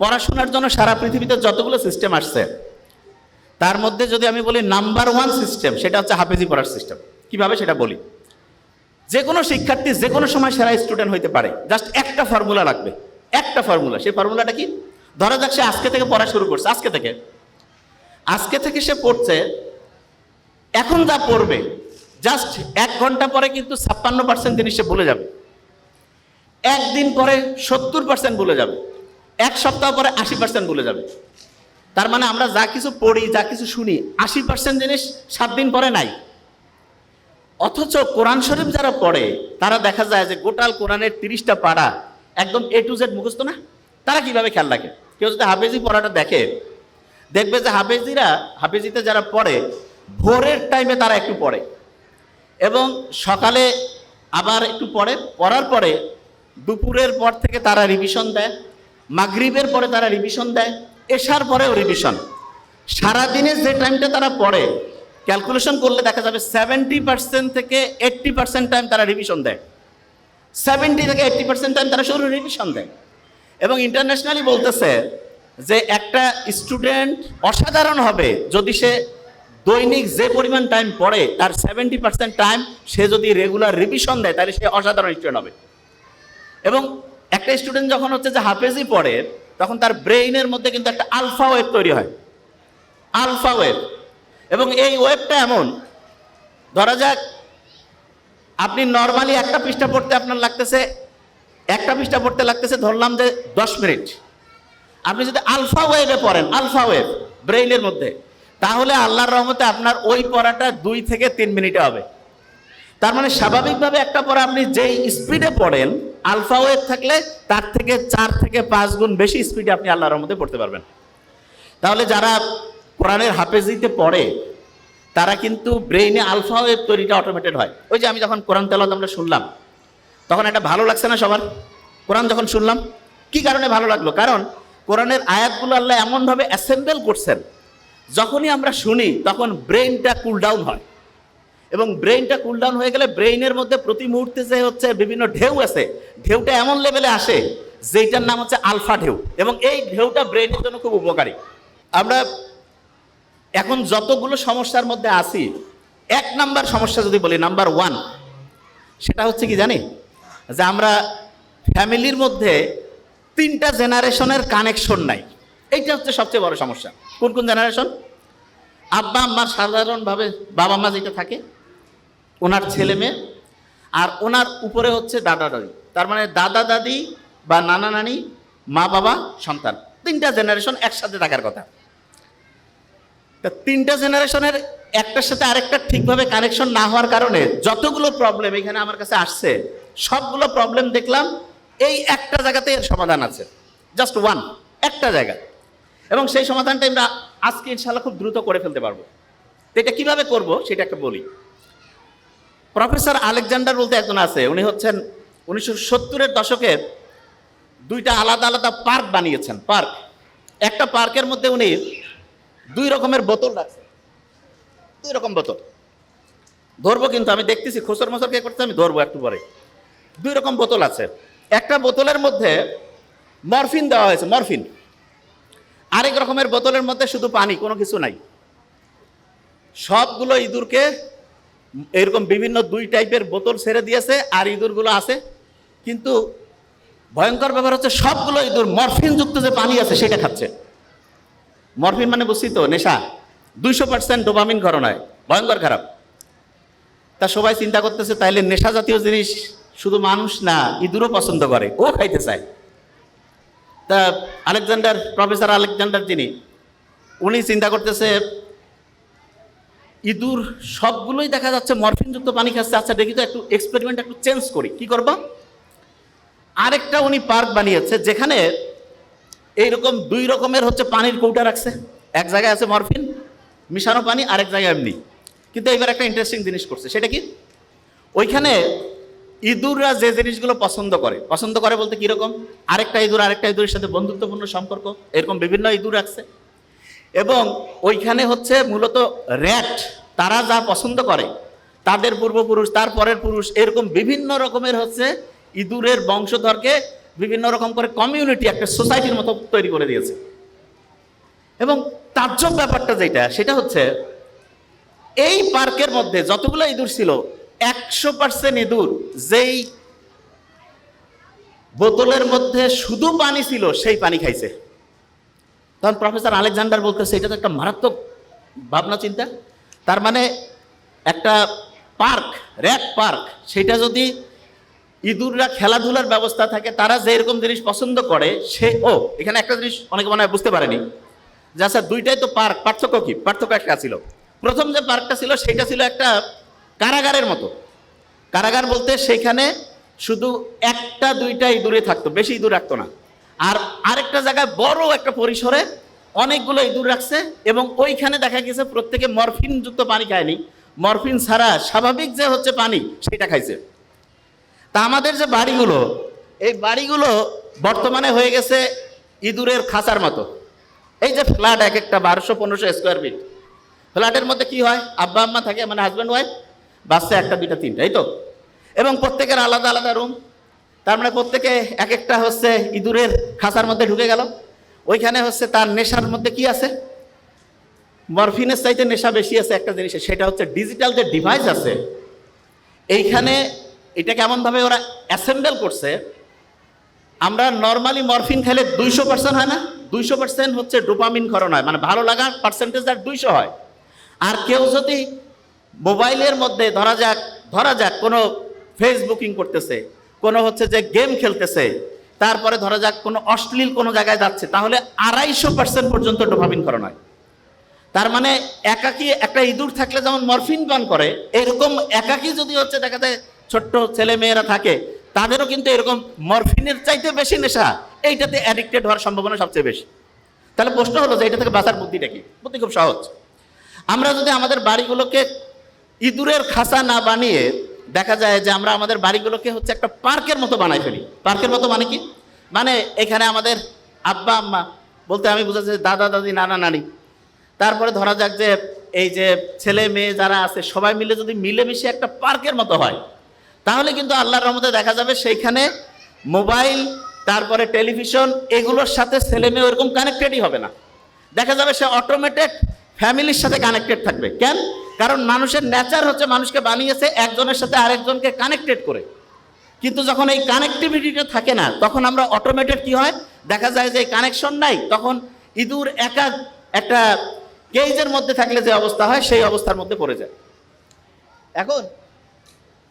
পড়াশোনার জন্য সারা পৃথিবীতে যতগুলো সিস্টেম আসছে, তার মধ্যে যদি আমি বলি নাম্বার ওয়ান সিস্টেম সেটা হচ্ছে হাফেজি পড়ার সিস্টেম কীভাবে সেটা বলি? যে কোনো শিক্ষার্থী যে কোনো সময় সেরা স্টুডেন্ট হইতে পারে। জাস্ট একটা ফর্মুলা লাগবে। একটা ফর্মুলা সেই ফর্মুলাটা কি? ধরা যাক সে আজকে থেকে পড়া শুরু করছে। আজকে থেকে। আজকে থেকে সে পড়ছে, এখন যা পড়বে জাস্ট এক ঘণ্টা পরে কিন্তু ছাপ্পান্ন পার্সেন্ট জিনিস সে ভুলে যাবে। একদিন পরে সত্তর পার্সেন্ট ভুলে যাবে। এক সপ্তাহ পরে আশি পার্সেন্ট ভুলে যাবে। তার মানে আমরা যা কিছু পড়ি, যা কিছু শুনি, আশি পার্সেন্ট জিনিস সাত দিন পরে নাই। অথচ কোরআন শরীফ যারা পড়ে, তারা দেখা যায় যে গোটাল কোরআনের তিরিশটা পাড়া একদম এ টু জেড মুখস্থ না? তারা কীভাবে খেয়াল রাখে? কেউ যদি হাফেজি পড়াটা দেখে, দেখবে যে হাফেজিরা, হাফেজিতে যারা পড়ে, ভোরের টাইমে তারা একটু পড়ে। এবং সকালে আবার একটু পড়ে, পড়ার পরে দুপুরের পর থেকে তারা রিভিশন দেয়। মাগরিবের পরে তারা রিভিশন দেয়, এশার পরেও রিভিশন সারাদিনে যে টাইমটা তারা পড়ে ক্যালকুলেশন করলে দেখা যাবে সেভেন্টি পার্সেন্ট থেকে এইট্টি পার্সেন্ট টাইম তারা রিভিশন দেয়। সেভেন্টি থেকে এইট্টি পার্সেন্ট টাইম তারা শুধু রিভিশন দেয়। এবং ইন্টারন্যাশনালি বলতেছে যে একটা স্টুডেন্ট অসাধারণ হবে যদি সে দৈনিক যে পরিমাণ টাইম পড়ে, তার সেভেন্টি পার্সেন্ট টাইম সে যদি রেগুলার রিভিশন দেয়, তাহলে সে অসাধারণ স্টুডেন্ট হবে। এবং একটা স্টুডেন্ট যখন হচ্ছে যে হাফেজি পড়ে, তখন তার ব্রেইনের মধ্যে কিন্তু একটা আলফা ওয়েভ তৈরি হয়। আলফা ওয়েভ এবং এই ওয়েবটা এমন, ধরা যাক, আপনি নর্মালি একটা পৃষ্ঠা পড়তে আপনার লাগতেছে, একটা পৃষ্ঠা পড়তে লাগতেছে, ধরলাম যে দশ মিনিট। আপনি যদি আলফা ওয়েভে পড়েন আলফা ওয়েভ ব্রেইনের মধ্যে, তাহলে আল্লাহর রহমতে আপনার ওই পড়াটা দুই থেকে তিন মিনিটে হবে। তার মানে স্বাভাবিকভাবে একটা পড়া আপনি যেই স্পিডে পড়েন আলফা ওয়েভ থাকলে তার থেকে চার থেকে পাঁচ গুণ বেশি স্পিডে আপনি আল্লাহর মধ্যে পড়তে পারবেন। তাহলে যারা কোরআনের হাফেজিতে পড়ে, তারা কিন্তু ব্রেইনে আলফা ওয়েভ তৈরিটা অটোমেটেড হয়। ওই যে আমি যখন কোরআন তেলাত আমরা শুনলাম, তখন একটা ভালো লাগছে না সবার? কোরআন যখন শুনলাম, কি কারণে ভালো লাগল? কারণ কোরআনের আয়াতগুলো আল্লাহ এমনভাবে অ্যাসেম্বল করছেন, যখনই আমরা শুনি, তখন ব্রেইনটা কুল ডাউন হয়। এবং ব্রেইনটা কুল ডাউন হয়ে গেলে ব্রেইনের মধ্যে প্রতি মুহূর্তে যে হচ্ছে বিভিন্ন ঢেউ আছে, ঢেউটা এমন লেভেলে আসে যেটার নাম হচ্ছে আলফা ঢেউ এবং এই ঢেউটা ব্রেইনের জন্য খুব উপকারী। আমরা এখন যতগুলো সমস্যার মধ্যে আছি, এক নাম্বার সমস্যা যদি বলি, নাম্বার ওয়ান সেটা হচ্ছে কি জানি? যে আমরা ফ্যামিলির মধ্যে তিনটা জেনারেশনের কানেকশন নাই। এইটা হচ্ছে সবচেয়ে বড় সমস্যা। কোন কোন জেনারেশন? আব্বা আম্মার সাধারণভাবে বাবা মা যেটা থাকে ওনার ছেলে মেয়ে আর ওনার উপরে হচ্ছে দাদা দাদি। তার মানে দাদা দাদি বা নানা নানি মা বাবা সন্তান। তিনটা জেনারেশন একসাথে থাকার কথা। তা তিনটা জেনারেশনের একটার সাথে আরেকটা ঠিকভাবে কানেকশন না হওয়ার কারণে যতগুলো প্রবলেম এখানে আমার কাছে আসছে সবগুলো প্রবলেম দেখলাম এই একটা জায়গাতে এর সমাধান আছে। জাস্ট ওয়ান একটা জায়গা। এবং সেই সমাধানটা আমরা আজকে ইনশাল্লাহ খুব দ্রুত করে ফেলতে পারব। এটা কীভাবে করব সেটা একটা বলি। প্রফেসর আলেকজান্ডার বলতে একজন আছে, উনি হচ্ছেন উনিশশো সত্তরের দশকে দুইটা আলাদা আলাদা পার্ক বানিয়েছেন, পার্ক। একটা পার্কের মধ্যে উনি দুই রকমের বোতল রাখছে দুই রকম বোতল। ধরবো কিন্তু, আমি দেখতেছি, খোসর মশর কে করতে আমি ধরবো একটু পরে। দুই রকম বোতল আছে। একটা বোতলের মধ্যে মরফিন দেওয়া হয়েছে, মরফিন। আরেক রকমের বোতলের মধ্যে শুধু পানি, কোনো কিছু নাই। সবগুলো ইঁদুরকে এরকম বিভিন্ন দুই টাইপের বোতল ছেড়ে দিয়েছে আর ইঁদুরগুলো আছে। কিন্তু ভয়ঙ্কর ব্যাপার হচ্ছে সবগুলো ইঁদুর মরফিনযুক্ত যে পানি আছে সেটা খাচ্ছে। মরফিন মানে বুঝছি তো, নেশা। দুইশো পার্সেন্ট ডোপামিন ঘরনায় ভয়ঙ্কর খারাপ। তা সবাই চিন্তা করতেছে, তাইলে নেশা জাতীয় জিনিস শুধু মানুষ না, ইঁদুরও পছন্দ করে, ও খাইতে চায়। তা আলেকজান্ডার, প্রফেসর আলেকজান্ডার যিনি, উনি চিন্তা করতেছে ইঁদুর সবগুলোই দেখা যাচ্ছে মরফিনযুক্ত পানি খাচ্ছে। আচ্ছা দেখি তো একটু এক্সপেরিমেন্ট একটু চেঞ্জ করি। কি করব? আরেকটা উনি পার্ক বানিয়েছে, যেখানে এইরকম দুই রকমের হচ্ছে পানির কৌটা রাখছে। এক জায়গায় আছে মরফিন, মিশানো পানি, আরেক জায়গায় এমনি। কিন্তু এবার একটা ইন্টারেস্টিং জিনিস করছে, সেটা কি? ওইখানে ইঁদুররা যে জিনিসগুলো পছন্দ করে পছন্দ করে বলতে কীরকম? আরেকটা ইঁদুর, আরেকটা ইঁদুরের সাথে বন্ধুত্বপূর্ণ সম্পর্ক, এরকম বিভিন্ন ইঁদুর রাখছে। এবং ওইখানে হচ্ছে মূলত র্যাট তারা যা পছন্দ করে, তাদের পূর্বপুরুষ, তার পরের পুরুষ, এরকম বিভিন্ন রকমের হচ্ছে ইঁদুরের বংশধরকে বিভিন্ন রকম করে কমিউনিটি একটা সোসাইটির মতো তৈরি করে দিয়েছে। এবং তাজ্জব ব্যাপারটা যেটা, সেটা হচ্ছে এই পার্কের মধ্যে যতগুলো ইঁদুর ছিল, একশো পার্সেন্ট ইঁদুর যেই বোতলের মধ্যে শুধু পানি ছিল, সেই পানি খাইছে। তখন প্রফেসর আলেকজান্ডার বলতেছে, এটা তো একটা মারাত্মক ভাবনা চিন্তা। তার মানে একটা পার্ক, র্যাক পার্ক, সেটা যদি ইঁদুররা খেলাধুলার ব্যবস্থা থাকে, তারা যে এরকম জিনিস পছন্দ করে, সে ও, এখানে একটা জিনিস অনেকে মনে হয় বুঝতে পারেনি। যে আচ্ছা দুইটাই তো পার্ক, পার্থক্য কি? পার্থক্য একটা ছিল। প্রথম যে পার্কটা ছিল, সেটা ছিল একটা কারাগারের মতো। কারাগার বলতে সেখানে শুধু একটা, দুইটা ইঁদুরে থাকতো, বেশি ইঁদুর রাখতো না। আর আরেকটা জায়গায় বড় একটা পরিসরে অনেকগুলো ইঁদুর রাখছে এবং ওইখানে দেখা গেছে প্রত্যেকে মরফিন যুক্ত পানি খায়নি। মরফিন ছাড়া স্বাভাবিক যে হচ্ছে পানি, সেটা খাইছে। তা আমাদের যে বাড়িগুলো, এই বাড়িগুলো বর্তমানে হয়ে গেছে ইঁদুরের খাঁচার মতো। এই যে ফ্ল্যাট এক একটা বারোশো, পনেরোশো স্কোয়ার ফিট ফ্ল্যাটের মধ্যে কি হয়? আব্বা, আম্মা থাকে মানে হাজব্যান্ড ওয়াইফ বাচ্চা একটা, দুইটা, তিনটা, এই তো। এবং প্রত্যেকের আলাদা আলাদা রুম তার মানে প্রত্যেকে এক একটা হচ্ছে ইঁদুরের খাঁচার মধ্যে ঢুকে গেল। ওইখানে হচ্ছে তার নেশার মধ্যে কি আছে? মরফিনের চাইতে নেশা বেশি আছে একটা জিনিসে, সেটা হচ্ছে ডিজিটাল যে ডিভাইস আছে, এইখানে এটা কেমনভাবে ওরা অ্যাসেম্বল করছে, আমরা নর্মালি মরফিন খেলে দুইশো পার্সেন্ট হয় না, দুইশো পার্সেন্ট হচ্ছে ডোপামিন খরণ হয় মানে ভালো লাগার পার্সেন্টেজ আর দুইশো হয়। আর কেউ যদি মোবাইলের মধ্যে ধরা যাক ধরা যাক কোনো ফেসবুকিং করতেছে কোনো হচ্ছে যে গেম খেলতেছে, তারপরে ধরা যাক কোনো অশ্লীল কোনো জায়গায় যাচ্ছে, তাহলে আড়াইশো পার্সেন্ট পর্যন্ত ডোপামিন করা হয়। তার মানে একাকি একটা ইঁদুর থাকলে যেমন মরফিন পান করে, এরকম একাকি যদি হচ্ছে দেখা যায় ছোট্ট ছেলে মেয়েরা থাকে, তাদেরও কিন্তু এরকম মরফিনের চাইতে বেশি নেশা, এইটাতে অ্যাডিক্টেড হওয়ার সম্ভাবনা সবচেয়ে বেশি। তাহলে প্রশ্ন হলো যে এটা থেকে বাঁচার বুদ্ধিটা কি? বুদ্ধি খুব সহজ। আমরা যদি আমাদের বাড়িগুলোকে ইঁদুরের খাঁচা না বানিয়ে দেখা যায় যে আমরা আমাদের বাড়িগুলোকে হচ্ছে একটা পার্কের মতো বানাই ফেলি। পার্কের মতো মানে কি? মানে এখানে আমাদের আব্বা, আম্মা, বলতে আমি বুঝাচ্ছি দাদা, দাদি, নানা, নানি। তারপরে ধরা যাক যে এই যে ছেলে, মেয়ে যারা আছে, সবাই মিলে যদি মিলেমিশে একটা পার্কের মতো হয়, তাহলে কিন্তু আল্লাহর রহমতে দেখা যাবে সেইখানে মোবাইল, তারপরে টেলিভিশন, এগুলোর সাথে ছেলে মেয়ে ওরকম কানেক্টেডই হবে না। দেখা যাবে সে অটোমেটেড ফ্যামিলির সাথে কানেক্টেড থাকবে। কেন? কারণ মানুষের নেচার হচ্ছে মানুষকে বানিয়েছে একজনের সাথে আরেকজনকে কানেক্টেড করে। কিন্তু যখন এই কানেক্টিভিটিটা থাকে না, তখন আমরা অটোমেটেড কি হয়? দেখা যায় যে কানেকশন নাই, তখন ইঁদুর একা একটা কেজের মধ্যে থাকলে যে অবস্থা হয়, সেই অবস্থার মধ্যে পড়ে যায়। এখন